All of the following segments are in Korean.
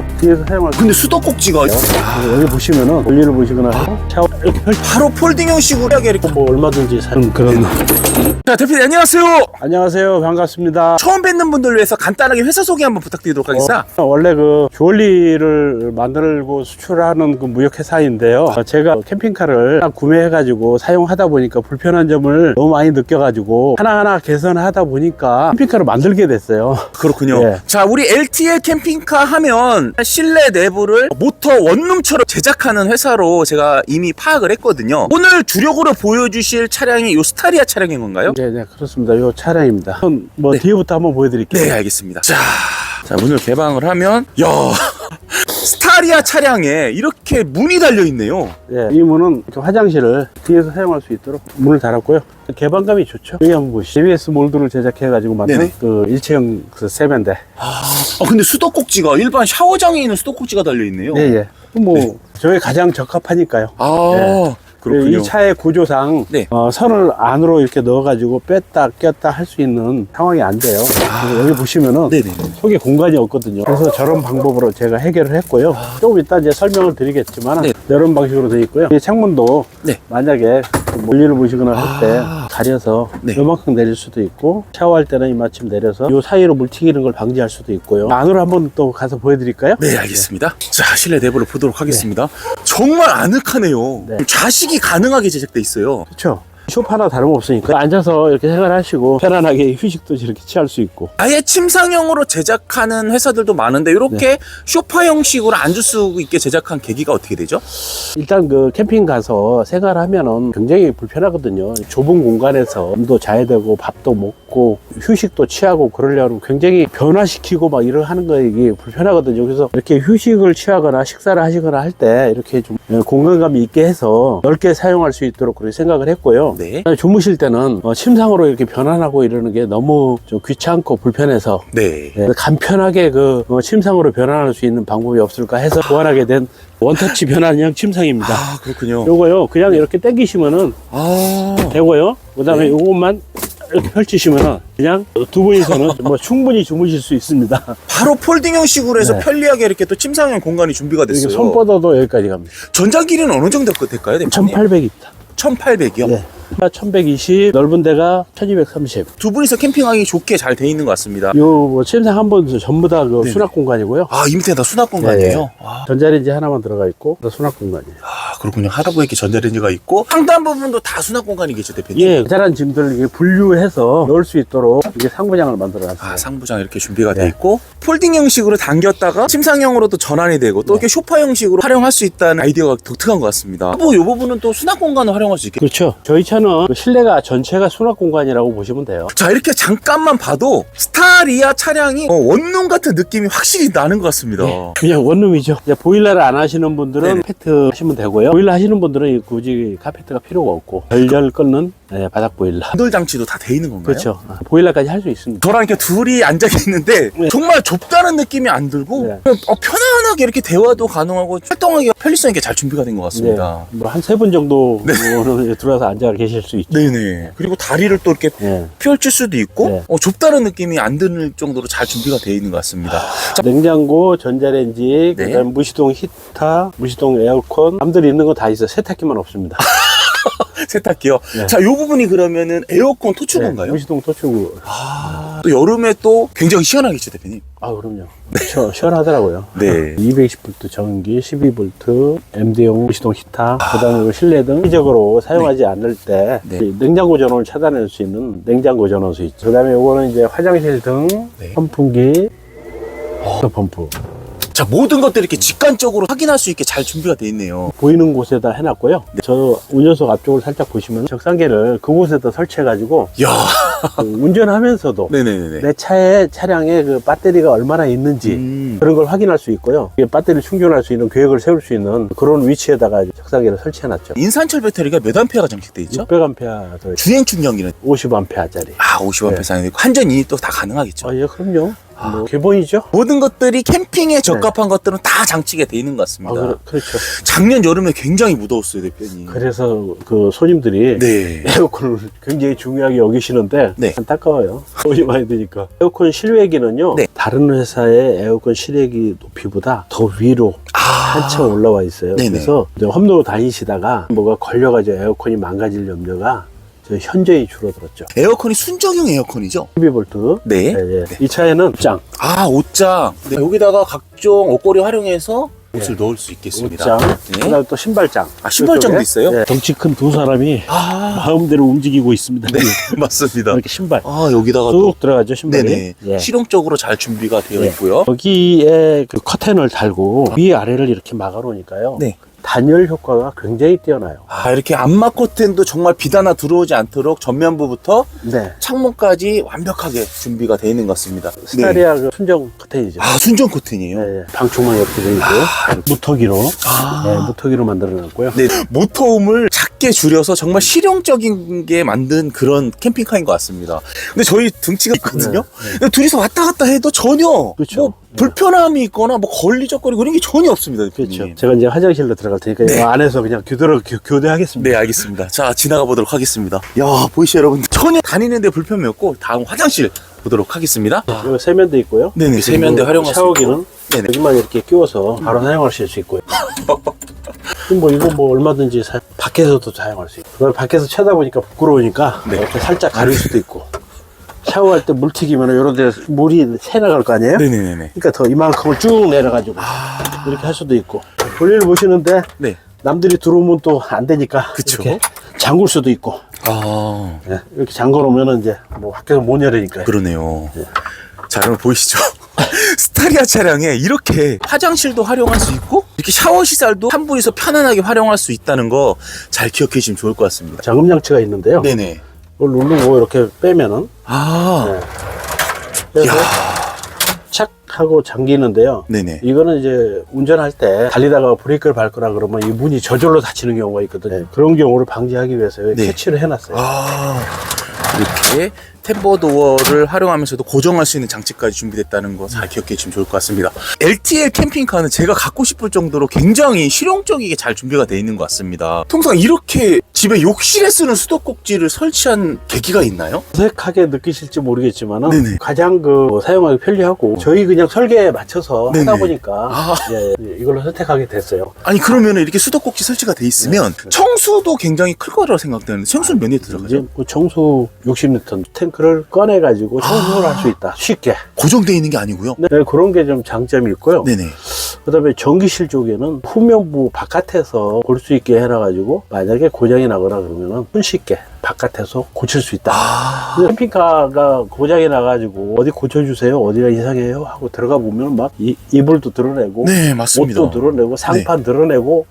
있도록 뒤에서 사용할 수 근데 수도꼭지가 있어요. 여기 보시면은 볼일을 보시거나 샤워 이렇게 펼 바로 폴딩 형식으로 하게 이렇게. 뭐 얼마든지 사용 그런 자, 대표님 안녕하세요. 안녕하세요 반갑습니다 처음 뵙는 분들 위해서 간단하게 회사 소개 한번 부탁드리도록 하겠습니다. 어, 원래 그 주얼리를 만들고 수출하는 그 무역회사인데요. 어, 제가 캠핑카를 구매해가지고 사용하다 보니까 불편한 점을 너무 많이 느껴가지고 하나하나 개선하다 보니까 캠핑카를 만들게 됐어요. 그렇군요. 예. 자, 우리 LTL 캠핑카 하면 실내 내부를 모터 원룸처럼 제작하는 회사로 제가 이미 파악을 했거든요. 오늘 주력으로 보여주실 차량이 이 스타리아 차량인 건가요? 네, 네, 그렇습니다. 이 차량입니다. 그럼 뭐 뒤에부터 한번 보여드릴게요. 네, 알겠습니다. 자, 자 문을 개방을 하면 야 스타리아 차량에 이렇게 문이 달려 있네요. 예, 이 문은 이렇게 화장실을 뒤에서 사용할 수 있도록 문을 달았고요. 개방감이 좋죠. 여기 한번 보시죠. ABS 몰드를 제작해가지고 만든 네네. 그 일체형 그 세면대. 아, 근데 수도꼭지가 일반 샤워장에 있는 수도꼭지가 달려 있네요. 예, 예. 뭐 저희 가장 적합하니까요. 아, 네. 그렇군요. 이 차의 구조상 네. 어, 선을 안으로 이렇게 넣어가지고 뺐다 꼈다 할 수 있는 상황이 안 돼요. 그래서 여기 보시면은 아. 네네. 속에 공간이 없거든요. 그래서 저런 방법으로 제가 해결을 했고요. 조금 이따 이제 설명을 드리겠지만 아. 네. 이런 방식으로 되어 있고요. 이 창문도 네. 만약에 그 멀리를 보시거나 할때 아. 가려서 네. 요만큼 내릴 수도 있고 샤워할 때는 이마침 내려서 요 사이로 물 튀기는 걸 방지할 수도 있고요. 안으로 한번 또 가서 보여드릴까요? 네, 알겠습니다. 자, 실내 내부를 보도록 하겠습니다. 정말 아늑하네요. 네. 좌식이 가능하게 제작돼 있어요. 그렇죠. 쇼파나 다름없으니까 앉아서 이렇게 생활하시고 편안하게 휴식도 저렇게 취할 수 있고 아예 침상형으로 제작하는 회사들도 많은데 이렇게 쇼파 형식으로 앉을 수 있게 제작한 계기가 어떻게 되죠? 일단 그 캠핑 가서 생활하면은 굉장히 불편하거든요. 좁은 공간에서 잠도 자야 되고 밥도 먹고 휴식도 취하고 그러려면 굉장히 변화시키고 막 이런 하는 거 이게 불편하거든요. 그래서 이렇게 휴식을 취하거나 식사를 하시거나 할 때 이렇게 좀 공간감이 있게 해서 넓게 사용할 수 있도록 그렇게 생각을 했고요. 네. 주무실 때는 어, 침상으로 이렇게 변환하고 이러는 게 너무 좀 귀찮고 불편해서 네. 예, 간편하게 그 어, 침상으로 변환할 수 있는 방법이 없을까 해서 고안하게 된 원터치 변환형 침상입니다. 아, 그렇군요. 요거요 그냥 이렇게 당기시면은 아, 되고요 그 다음에 네. 요것만 이렇게 펼치시면은 그냥 두 분이서는 뭐 충분히 주무실 수 있습니다 바로 폴딩 형식으로 해서 네. 편리하게 이렇게 또 침상형 공간이 준비가 됐어요. 손 뻗어도 여기까지 갑니다 전자길이는 어느 정도 될까요, 대표님? 1800입니다 1800이요? 네. 1120 넓은 데가 1230 두 분이서 캠핑하기 좋게 잘 돼 있는 것 같습니다. 요뭐 침상 한 번 전부 다 그 네네. 수납 공간이고요 아, 이 밑에 다 수납 공간이에요? 네. 아, 전자레인지 하나만 들어가 있고 다 수납 공간이에요 아, 그렇군요. 하다보이게 전자레인지가 있고 상단 부분도 다 수납 공간이겠죠, 대표님? 예, 자잘한 짐들 이게 분류해서 넣을 수 있도록 이게 상부장을 만들어 놨어요. 아, 상부장 이렇게 준비가 돼 네. 있고 폴딩 형식으로 당겼다가 침상형으로도 전환이 되고 또 이렇게 쇼파 형식으로 활용할 수 있다는 아이디어가 독특한 것 같습니다. 뭐이 부분은 또 수납 공간을 활용할 수 있겠죠. 그렇죠. 저희 차 는그 실내가 전체가 수납 공간이라고 보시면 돼요. 자 이렇게 잠깐만 봐도 스타리아 차량이 어, 원룸 같은 느낌이 확실히 나는 것 같습니다. 그냥 원룸이죠. 이제 보일러를 안 하시는 분들은 네네. 카페트 하시면 되고요. 보일러 하시는 분들은 굳이 카페트가 필요가 없고 절절 끓는 네, 바닥 보일러. 온돌 장치도 다 돼 있는 건가요? 그렇죠. 아, 보일러까지 할 수 있습니다. 저랑 이렇게 둘이 앉아 있는데 네. 정말 좁다는 느낌이 안 들고 네. 어, 편안하게 이렇게 대화도 가능하고 활동하기 편리성 있게 잘 준비가 된 것 같습니다. 뭐한 세 분 정도는 들어와서 앉아 계실 수 있죠. 네네. 그리고 다리를 또 이렇게 예. 펼칠 수도 있고 네. 어, 좁다는 느낌이 안 드는 정도로 잘 준비가 되어 있는 것 같습니다. 자, 냉장고, 전자레인지, 네. 그다음 무시동 히터, 무시동 에어컨, 남들이 있는 거 다 있어요. 세탁기만 없습니다. 세탁기요. 네. 자, 이 부분이 그러면은 에어컨 토출건가요? 네, 무시동 토출구. 아, 또 여름에 또 굉장히 시원하겠죠, 대표님? 아, 그럼요. 시, 시원하더라고요. 네. 220V 전기, 12V, MD용 무시동 히터, 그다음에 그 실내 등 기적으로 사용하지 않을 때 네. 이 냉장고 전원을 차단할 수 있는 냉장고 전원 스위치. 그다음에 요거는 이제 화장실 등 네. 선풍기, 또 펌프. 자, 모든 것들이 이렇게 직관적으로 확인할 수 있게 잘 준비가 되어 있네요. 보이는 곳에다 해놨고요. 네. 저 운전석 앞쪽을 살짝 보시면 적상기를 그곳에다 설치해가지고 야그 운전하면서도 네네네. 내 차에 차량에 그 배터리가 얼마나 있는지 음. 그런 걸 확인할 수 있고요. 이게 배터리 충전할 수 있는 계획을 세울 수 있는 그런 위치에다가 적상기를 설치해놨죠. 인산철 배터리가 몇 암페어가 장착되어 있죠? 600A 더 주행 충전기는 50A짜리. 아, 50암페어 네. 사용되고 한전이 또다 가능하겠죠. 아, 예, 그럼요. 뭐 기본이죠. 모든 것들이 캠핑에 적합한 것들은 다 장치가 돼 있는 것 네. 아, 같습니다. 그래, 그렇죠. 작년 여름에 굉장히 무더웠어요, 대표님. 그래서 그 손님들이 네. 에어컨을 굉장히 중요하게 여기시는데 네. 안타까워요. 돈이 많이 드니까. 에어컨 실외기는요. 네. 다른 회사의 에어컨 실외기 높이보다 더 위로 아. 한참 올라와 있어요. 네네. 그래서 이제 험로 다니시다가 뭐가 걸려가지고 에어컨이 망가질 염려가 저 현저히 줄어들었죠. 에어컨이 순정형 에어컨이죠? 12V. 네. 예, 예. 이 차에는 짱, 아, 옷장. 네, 여기다가 각종 옷걸이 활용해서 옷을 넣을 수 있겠습니다. 옷장, 네. 그다음에 또 신발장. 아, 신발장도 이쪽에. 있어요? 예, 덩치 큰 두 사람이 아, 마음대로 움직이고 있습니다. 네, 맞습니다. 이렇게 신발 아, 여기다가 또. 쭉 들어가죠 신발이. 네네. 예. 실용적으로 잘 준비가 되어 네. 있고요. 여기에 그 커튼을 달고 위 아래를 이렇게 막아놓으니까요. 네. 단열 효과가 굉장히 뛰어나요. 아, 이렇게 암막 커튼도 정말 빛 하나 들어오지 않도록 전면부부터 네. 창문까지 완벽하게 준비가 되어 있는 것 같습니다. 네. 스타리아 그 순정 커튼이죠. 아, 순정 커튼이에요. 네, 네. 방충망 이렇게 돼 있고 무터기로 아. 네, 무터기로 만들어놨고요. 네, 모터음을 작게 줄여서 정말 실용적인 게 만든 그런 캠핑카인 것 같습니다. 근데 저희 등치가 있거든요. 근데 둘이서 왔다 갔다 해도 전혀 네, 그렇죠. 뭐 불편함이 있거나 뭐 걸리적거리고 이런 게 전혀 없습니다. 대표님. 그렇죠. 제가 이제 화장실로 들어갈 테니까 네. 이 안에서 그냥 교대로 교, 교대하겠습니다. 네, 알겠습니다. 자, 지나가 보도록 하겠습니다. 야, 보이시죠, 여러분? 전혀 다니는데 불편이 없고, 다음 화장실 보도록 하겠습니다. 여기 세면대 있고요. 네네, 세면대 그리고 활용할 수 샤워기는. 네네. 여기만 이렇게 끼워서 바로 사용하실 수 있고요. 뭐 이거 뭐 얼마든지 사- 밖에서도 사용할 수 있고. 밖에서 쳐다보니까 부끄러우니까 네. 이렇게 살짝 가릴 수도 있고. 샤워할 때 물 튀기면 이런 데 물이 새 나갈 거 아니에요? 네네네네. 그러니까 더 이만큼을 쭉 내려가지고 이렇게 할 수도 있고. 볼일 보시는데 네. 남들이 들어오면 또 안 되니까 그쵸. 이렇게 잠글 수도 있고. 아, 예, 이렇게 잠궈 놓으면 이제 뭐 밖에서 못 열으니까. 그러네요. 자, 여러분 보이시죠? 스타리아 차량에 이렇게 화장실도 활용할 수 있고, 이렇게 샤워 시설도 한 분이서 편안하게 활용할 수 있다는 거 잘 기억해 주시면 좋을 것 같습니다. 잠금 장치가 있는데요. 네네. 이걸 누르고 이렇게 빼면은 아, 네. 그래서 착 하고 잠기는데요. 네네. 이거는 이제 운전할 때 달리다가 브레이크를 밟거나 그러면 이 문이 저절로 닫히는 경우가 있거든요. 그런 경우를 방지하기 위해서 네. 캐치를 해놨어요. 아, 이렇게 템버도어를 활용하면서도 고정할 수 있는 장치까지 준비됐다는 거 잘 기억해 주시면 좋을 것 같습니다. LTL 캠핑카는 제가 갖고 싶을 정도로 굉장히 실용적이게 잘 준비가 되어 있는 것 같습니다. 통상 이렇게 집에 욕실에 쓰는 수도꼭지를 설치한 계기가 있나요? 어색하게 느끼실지 모르겠지만은 네네. 가장 그 사용하기 편리하고 저희 그냥 설계에 맞춰서 네네. 하다 보니까 아. 예, 이걸로 선택하게 됐어요. 아니 그러면 이렇게 수도꼭지 설치가 돼 있으면 청수도 굉장히 클 거라고 생각되는데 청수는 몇 리터 이제 들어가죠? 그 청소 60리터 탱크 를 꺼내 가지고 청소를 할 수 있다. 쉽게. 고정되어 있는 게 아니고요. 네, 그런 게 좀 장점이 있고요. 네네. 그다음에 전기실 쪽에는 후면부 바깥에서 볼 수 있게 해놔가지고 만약에 고장이 나거나 그러면은 손쉽게 바깥에서 고칠 수 있다. 아, 캠핑카가 고장이 나가지고 어디 고쳐주세요 어디가 이상해요 하고 들어가 보면 막 이, 이불도 드러내고 네 맞습니다. 옷도 드러내고 상판 드러내고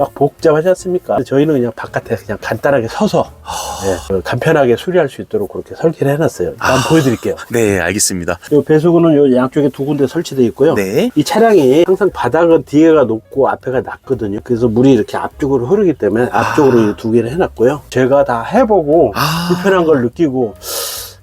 막 복잡하지 않습니까? 저희는 그냥 바깥에 그냥 간단하게 서서 아. 예, 그 간편하게 수리할 수 있도록 그렇게 설계를 해놨어요. 아. 한번 보여드릴게요. 네 알겠습니다. 요 배수구는 요 양쪽에 두 군데 설치되어 있고요. 네. 이 차량이 항상 바닥은 뒤에가 높고 앞에가 낮거든요. 그래서 물이 이렇게 앞쪽으로 흐르기 때문에 앞쪽으로 이두 개를 해놨고요. 제가 다 해보고 아. 불편한 걸 느끼고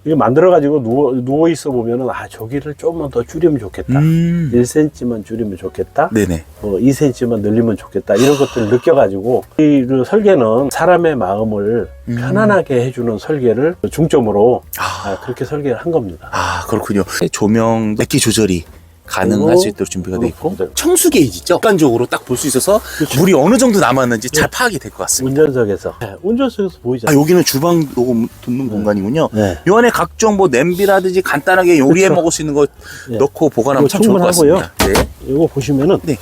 이거 만들어가지고 누워, 누워 있어 보면은 아 저기를 조금만 더 줄이면 좋겠다. 음. 1cm만 줄이면 좋겠다. 네네. 뭐 2cm만 늘리면 좋겠다. 이런 것들을 느껴가지고 이그 설계는 사람의 마음을 음. 편안하게 해주는 설계를 중점으로 아. 아, 그렇게 설계를 한 겁니다. 아 그렇군요. 조명 밝기 조절이 가능할 수 있도록 준비가 돼 있고 청수 게이지죠. 객관적으로 딱 볼 수 있어서 그렇죠. 물이 어느 정도 남았는지 잘 파악이 될 것 같습니다. 운전석에서 네, 운전석에서 아 보이잖아요. 여기는 주방 놓고 둔는 공간이군요. 네. 요 안에 각종 뭐 냄비라든지 간단하게 요리해 그렇죠. 먹을 수 있는 거 네. 넣고 보관하면 이거 참 좋을 것 충분하고요. 같습니다. 네. 요거 보시면은 네.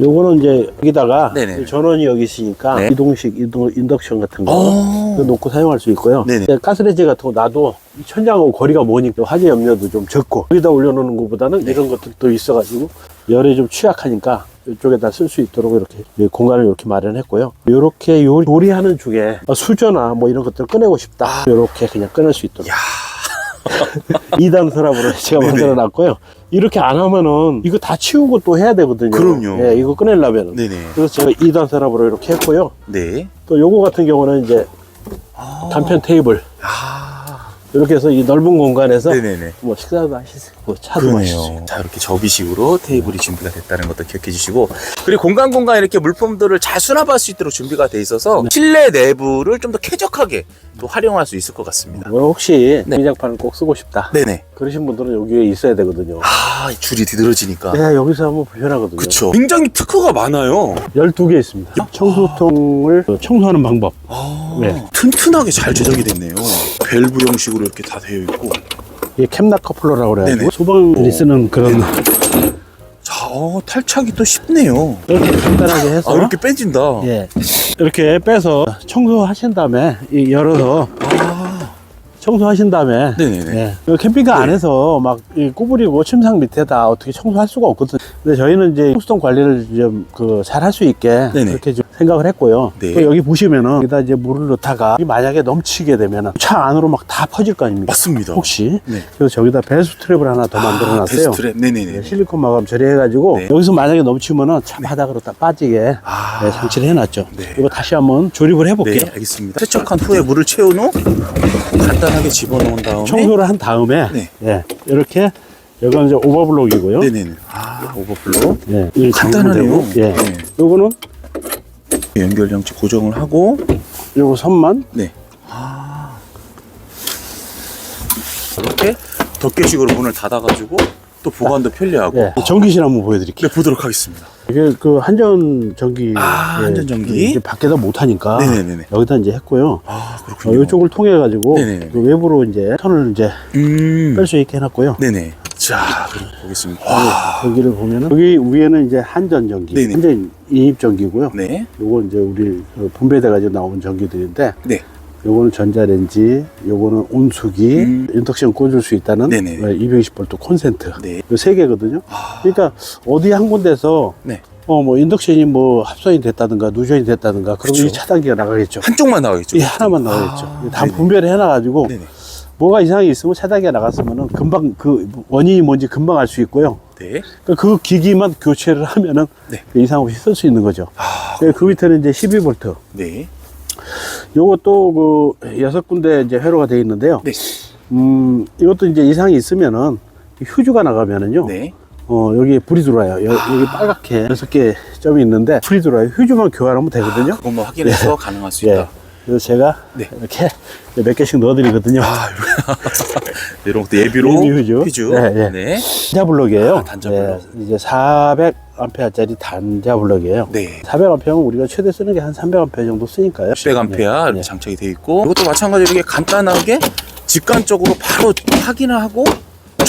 요거는 이제 여기다가 네네. 전원이 여기 있으니까 네. 이동식 이동 인덕션 같은 거 놓고 사용할 수 있고요. 네네. 근데 가스레인지 같은 거 놔도 이 천장하고 거리가 머니까 화재 염려도 좀 적고 여기다 올려놓는 것보다는 네. 이런 것들도 있어가지고 열에 좀 취약하니까 이쪽에다 쓸 수 있도록 이렇게 공간을 이렇게 마련했고요. 이렇게 요- 요리하는 중에 수저나 뭐 이런 것들 꺼내고 싶다. 이렇게 그냥 꺼낼 수 있도록. 야. 2단 서랍으로 제가 네네. 만들어 놨고요. 이렇게 안 하면은 이거 다 치우고 또 해야 되거든요. 그럼요. 예, 이거 꺼내려면. 네네. 그래서 제가 2단 서랍으로 이렇게 했고요. 네. 또 요거 같은 경우는 이제 아. 간편 테이블. 아. 이렇게 해서 이 넓은 공간에서 네네네. 뭐 식사도 하실 수있 고 차도 마실 수 있고. 그러네요. 자, 이렇게 접이식으로 테이블이 준비가 됐다는 것도 기억해 주시고, 그리고 공간 공간 이렇게 물품들을 잘 수납할 수 있도록 준비가 돼 있어서 실내 내부를 좀 더 쾌적하게 또 활용할 수 있을 것 같습니다. 뭐 혹시 네. 미장판을 꼭 쓰고 싶다. 네네. 그러신 분들은 여기에 있어야 되거든요. 아, 줄이 뒤들어지니까. 네, 여기서 하면 불편하거든요. 그쵸. 굉장히 특허가 많아요. 12개 있습니다. 청소통을 청소하는 방법. 아, 네. 튼튼하게 잘 제작이 됐네요. 밸브 형식으로 이렇게 다 되어 있고. 이게 캠락 커플러라고 그래가지고 네네. 소방들이 오. 쓰는 그런 자, 어, 탈착이 또 쉽네요. 이렇게 간단하게 해서 아, 이렇게 빼진다. 예. 이렇게 빼서 청소하신 다음에 이 열어서 아, 청소하신 다음에 네네네. 예. 그 캠핑카 안에서 막이 구부리고 침상 밑에다 어떻게 청소할 수가 없거든. 근데 저희는 이제 청소통 관리를 좀 그 잘 할 수 있게 네네. 그렇게 좀 생각을 했고요. 네. 그 여기 보시면은 여기다 이제 물을 넣다가 이 만약에 넘치게 되면은 차 안으로 막 다 퍼질 거 아닙니까? 맞습니다. 혹시 네. 그래서 저기다 배수 트랩을 하나 더 만들어 놨어요. 베스트랩. 네네네. 네, 실리콘 마감 처리해가지고 네. 여기서 만약에 넘치면은 차 바닥으로 딱 빠지게 아. 네, 장치를 해놨죠. 네. 이거 다시 한번 조립을 해볼게요. 네, 알겠습니다. 세척한 후에 물을 채운 후 간단하게 집어넣은 다음에 청소를 한 다음에 네. 예, 이렇게 이건 이제 오버블록이고요. 네네네. 아. 예, 이 간단하네요. 예. 네. 요거는 연결 장치 고정을 하고 요거 선만 네. 아. 이렇게 덮개식으로 문을 닫아가지고 또 보관도 편리하고 예, 전기실 한번 보여드릴게요. 네, 보도록 하겠습니다. 이게 그 한전 전기 아, 예, 한전 전기. 그 이제 밖에다 못 하니까 네네네네. 여기다 이제 했고요. 아, 어, 그렇군요. 이쪽을 통해 가지고 네네네. 그 외부로 이제 턴을 이제 음. 뺄 수 있게 해놨고요. 네네. 자, 보겠습니다. 와. 여기를 보면은 여기 위에는 이제 한전 전기, 네네. 한전 인입 전기고요. 네. 요거 이제 우리 그 분배돼 가지고 나온 전기들인데 네. 요거는 전자레인지, 요거는 온수기, 음. 인덕션 꽂을 수 있다는 네네. 220V 콘센트. 네. 요 세 개거든요. 아. 그러니까 어디 한 군데서 네. 어 뭐 인덕션이 뭐 합선이 됐다든가 누전이 됐다든가 그러면. 이 차단기가 나가겠죠. 한쪽만 나가겠죠. 이 하나만 나가겠죠. 아, 다 네네. 분별을 해놔가지고 네네. 뭐가 이상이 있으면 차단기가 나갔으면은 금방 그 원인이 뭔지 금방 알 수 있고요. 네. 그러니까 그 기기만 교체를 하면은 네. 이상 없이 쓸 수 있는 거죠. 아, 그그 밑에는 이제 12V. 네. 요것도 그 여섯 군데 이제 회로가 되어 있는데요. 네. 음, 이것도 이제 이상이 있으면은 휴즈가 나가면은요. 네. 어, 여기 불이 들어와요. 여, 기 빨갛게 여섯 개 점이 있는데 불이 들어와요. 휴즈만 교환하면 되거든요. 그것만 확인해서 가능할 수 예. 있다. 그래서 제가 네. 이렇게 몇 개씩 넣어드리거든요. 아, 이런 것도 예비로 예비 휴즈. 휴즈. 네, 네. 네. 단자 블럭이에요. 아, 단자 블럭. 예, 이제 400암페어짜리 단자 블럭이에요. 네. 400암페어면 우리가 최대 쓰는 게 한 300암페어 정도 쓰니까요. 600A 예, 이렇게 예. 장착이 되어 있고 이것도 마찬가지로 이렇게 간단하게 직관적으로 바로 확인하고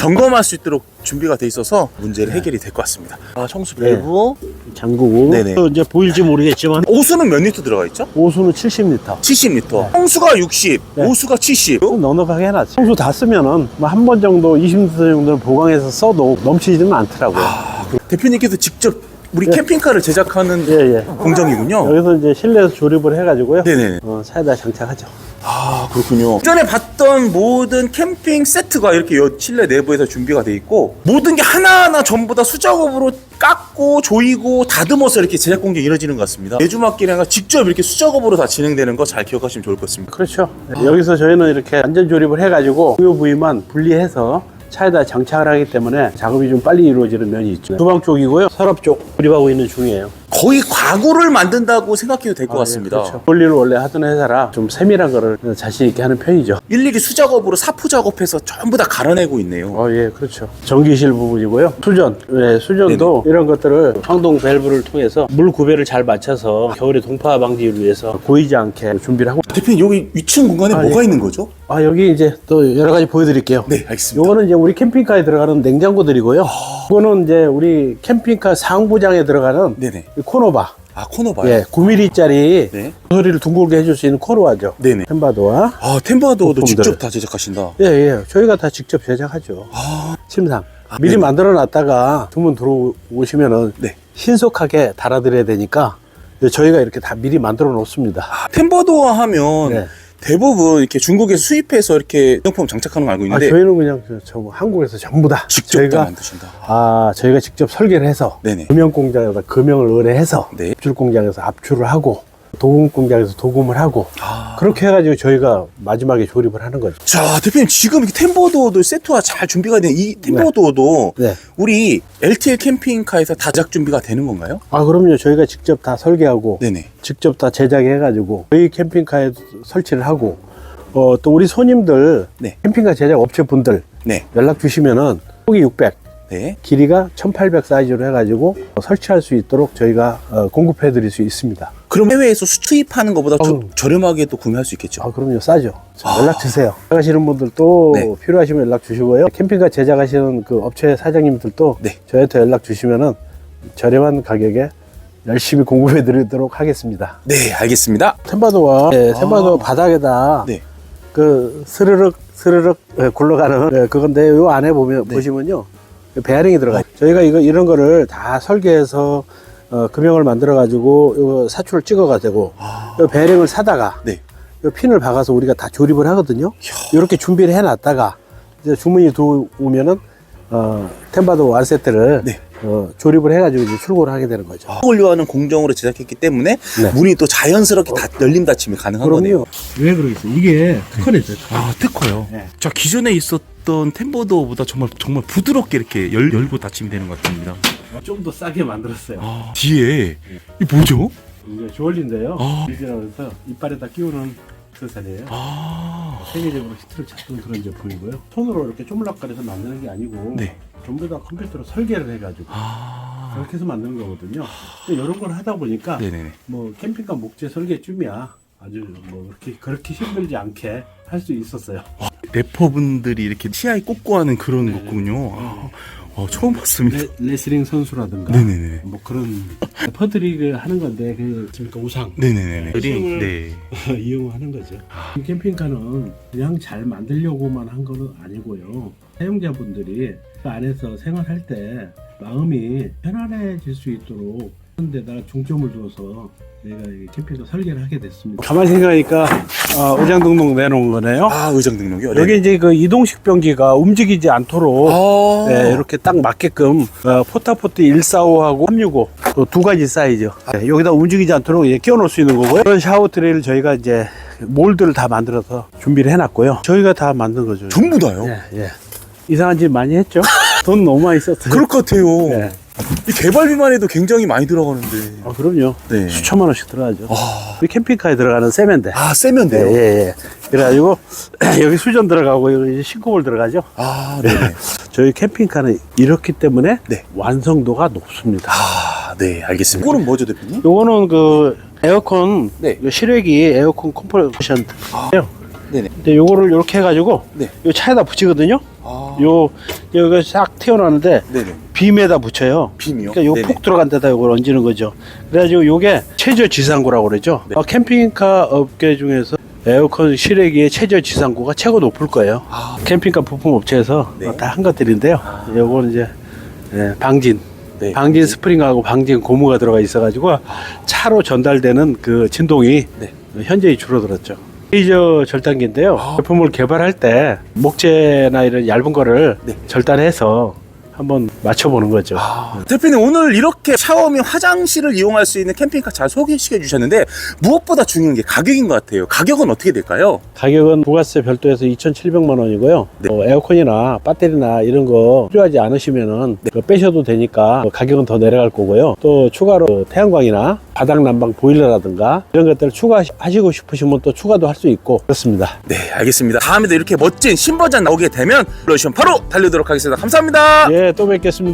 점검할 수 있도록 준비가 돼 있어서 문제를 해결이 될 것 같습니다. 아, 청수 네. 밸브. 잠그고 네네. 또 이제 보일지 모르겠지만 오수는 몇 리터 들어가 있죠? 오수는 70리터. 70리터. 홍수가 60, 네. 오수가 70. 넉넉하게 해놨죠. 청소 다 쓰면은 뭐한번 정도 20리터 정도는 보강해서 써도 넘치지는 않더라고요. 아, 그 대표님께서 직접 우리 네. 캠핑카를 제작하는 예, 예. 공장이군요. 여기서 이제 실내에서 조립을 해가지고요. 네네. 어, 차에다 장착하죠. 아 그렇군요. 전에 봤던 모든 캠핑 세트가 이렇게 여- 실내 내부에서 준비가 돼 있고 모든 게 하나하나 전부 다 수작업으로 깎고 조이고 다듬어서 이렇게 제작 공정이 이루어지는 것 같습니다. 내주막기랑 직접 이렇게 수작업으로 다 진행되는 거 잘 기억하시면 좋을 것 같습니다. 그렇죠. 여기서 저희는 이렇게 안전 조립을 해가지고 그 부위만 분리해서 차에다 장착을 하기 때문에 작업이 좀 빨리 이루어지는 면이 있죠. 주방 쪽이고요. 서랍 쪽 조립하고 있는 중이에요. 거의 가구를 만든다고 생각해도 될것 아, 예, 같습니다. 그렇죠. 볼일을 원래 하던 회사라 좀 세밀한 거를 자신 있게 하는 편이죠. 일일이 수작업으로 사포 작업해서 전부 다 갈아내고 있네요. 어, 예, 그렇죠. 전기실 부분이고요. 수전, 예, 수전도 이런 것들을 황동 밸브를 통해서 물 구배를 잘 맞춰서 겨울에 동파 방지를 위해서 고이지 않게 준비를 하고. 대표님 여기 위층 공간에 아, 뭐가 있는 거죠? 아, 여기 이제 또 여러 가지 보여드릴게요. 네, 알겠습니다. 요거는 이제 우리 캠핑카에 들어가는 냉장고들이고요. 이거는 이제 우리 캠핑카 상부장에 들어가는 네네. 이 코노바. 아 코너바요. 예, 9mm짜리 네. 소리를 둥글게 해줄 수 있는 코노바죠. 네네. 템바도와. 아 템바도도 부품들. 직접 다 제작하신다. 예, 예. 저희가 다 직접 제작하죠. 아, 침상. 미리 네네. 만들어 놨다가 주문 들어오시면은 네. 신속하게 달아드려야 되니까 저희가 이렇게 다 미리 만들어 놓습니다. 아, 템버도어 하면 네. 대부분 이렇게 중국에서 수입해서 이렇게 명품 장착하는 거 알고 아, 있는데 저희는 그냥 저, 저 한국에서 전부 다 직접 다 저희가 만드신다. 아 저희가 직접 설계를 해서 네네. 금형 공장에다 금형을 의뢰해서 네. 압출 공장에서 압출을 하고 도금 공장에서 도금을 하고 아. 그렇게 해가지고 저희가 마지막에 조립을 하는 거죠. 자, 대표님 지금 이렇게 템버도어도 세트화 잘 준비가 된 이 템버도어도 네. 우리 LTL 캠핑카에서 다작 준비가 되는 건가요? 아 그럼요. 저희가 직접 다 설계하고 네네. 직접 다 제작해가지고 저희 캠핑카에 설치를 하고 어, 또 우리 손님들 네. 캠핑카 제작 업체 분들 네. 연락 주시면은 폭이 600 네. 길이가 1800 사이즈로 해가지고 설치할 수 있도록 저희가 어, 공급해 드릴 수 있습니다. 그럼 해외에서 수입하는 것보다 저, 어우. 저렴하게 또 구매할 수 있겠죠? 아 그럼요 싸죠. 연락 주세요. 하시는 분들도 네. 필요하시면 연락 주시고요. 캠핑카 제작하시는 그 업체 사장님들도 네. 저희한테 연락 주시면은 저렴한 가격에 열심히 공급해 드리도록 하겠습니다. 네, 알겠습니다. 템바도와 네, 템바도 아. 바닥에다 네. 그 스르륵 스르륵 예, 굴러가는 예, 그건데 요 안에 보면 네. 보시면요 베어링이 들어가요. 저희가 이거 이런 거를 다 설계해서 어, 금형을 만들어 가지고 요 사출을 찍어가 되고 아. 요 베어링을 사다가 네. 요 핀을 박아서 우리가 다 조립을 하거든요. 이렇게 준비를 해놨다가 이제 주문이 들어오면은 어, 템바도 완 세트를 네. 어, 조립을 해가지고 이제 출고를 하게 되는 거죠. 올려하는 공정으로 제작했기 때문에 네. 문이 또 자연스럽게 다 열림 닫힘이 가능한 거네요. 왜 그러겠어요? 이게 특허냈죠. 아, 특허요. 네. 자, 기존에 있었던 템버도어보다 정말 정말 부드럽게 이렇게 열, 열고 닫힘이 되는 것 같습니다. 좀 더 싸게 만들었어요. 아, 뒤에 이 뭐죠? 이게 주얼리인데요. 아. 해서 이빨에다 끼우는 액세서리예요. 아, 세계적으로 히트를 쳤던 그런 제품이고요. 손으로 이렇게 쪼물락거려서 만드는 게 아니고 네. 전부 다 컴퓨터로 설계를 해가지고 아, 그렇게 해서 만드는 거거든요. 근데 이런 걸 하다 보니까 네네네. 뭐 캠핑카 목재 설계쯤이야 아주 뭐 그렇게 그렇게 힘들지 않게 할 수 있었어요. 래퍼분들이 이렇게 치아에 꽂고 하는 그런 네. 거군요. 아, 어, 처음 봤습니다. 레, 레슬링 선수라든가 네네네. 뭐 그런 퍼들이 그 하는 건데 그 그러니까 우상 네네네. 힘을- 네. 이용하는 거죠. 이 캠핑카는 그냥 잘 만들려고만 한 거는 아니고요. 사용자분들이 그 안에서 생활할 때 마음이 편안해질 수 있도록 그런 데다가 중점을 두어서 내가 이 캠핑카 설계를 하게 됐습니다. 가만히 생각하니까 어, 의장등록 내놓은 거네요. 아, 의정 등록이요? 여기 이제 그 이동식 변기가 움직이지 않도록 아, 네, 이렇게 딱 맞게끔 어, 포타포트 145하고 365 또 두 가지 사이즈 네, 여기다 움직이지 않도록 이제 끼워 놓을 수 있는 거고요 그런 샤워 트레이를 저희가 이제 몰드를 다 만들어서 준비를 해놨고요 저희가 다 만든 거죠 전부 다요? 예, 예. 이상한 짓 많이 했죠 돈 너무 많이 썼어요 그럴 것 같아요. 네. 이 개발비만 해도 굉장히 많이 들어가는데. 아, 그럼요 네. 수천만 원씩 들어가죠 아, 우리 캠핑카에 들어가는 세면대 아 세면 예? 예, 예. 그래가지고 여기 수전 들어가고 여기 싱크볼 들어가죠 아, 네네. 저희 캠핑카는 이렇기 때문에 네. 완성도가 높습니다 아, 네, 알겠습니다. 이거는 뭐죠, 대표님? 요거는 그 에어컨 네. 요 실외기 에어컨 컴프레션인데요. 네네. 근데 요거를 이렇게 해가지고 네. 요 차에다 붙이거든요. 아, 요 여기가 싹 튀어나오는데 네네. 빔에다 붙여요. 빔이요? 그러니까 네네. 요폭 들어간 데다 요걸 얹는 거죠. 그래가지고 요게 최저 지상구라고 그러죠. 네. 어, 캠핑카 업계 중에서 에어컨 실외기의 최저 지상구가 최고 높을 거예요. 아, 캠핑카 부품 업체에서 네. 다 한 것들인데요. 요거는 이제 예, 방진. 네. 방진 스프링하고 방진 고무가 들어가 있어가지고 차로 전달되는 그 진동이 네. 현저히 줄어들었죠. 레이저 절단기인데요. 아. 제품을 개발할 때 목재나 이런 얇은 거를 네. 절단해서 한번 맞춰보는 거죠. 아, 대표님 오늘 이렇게 샤워 및 화장실을 이용할 수 있는 캠핑카 잘 소개시켜 주셨는데 무엇보다 중요한 게 가격인 것 같아요. 가격은 어떻게 될까요? 가격은 부가세 별도에서 2,700만 원이고요. 네. 어, 에어컨이나 배터리나 이런 거 필요하지 않으시면은 네. 그거 빼셔도 되니까 가격은 더 내려갈 거고요. 또 추가로 태양광이나 바닥 난방 보일러라든가 이런 것들을 추가하시고 싶으시면 또 추가도 할 수 있고 그렇습니다. 네, 알겠습니다. 다음에도 이렇게 멋진 신버전 나오게 되면 러시안 바로 달려도록 하겠습니다. 감사합니다. 예, 또 뵙겠습니다.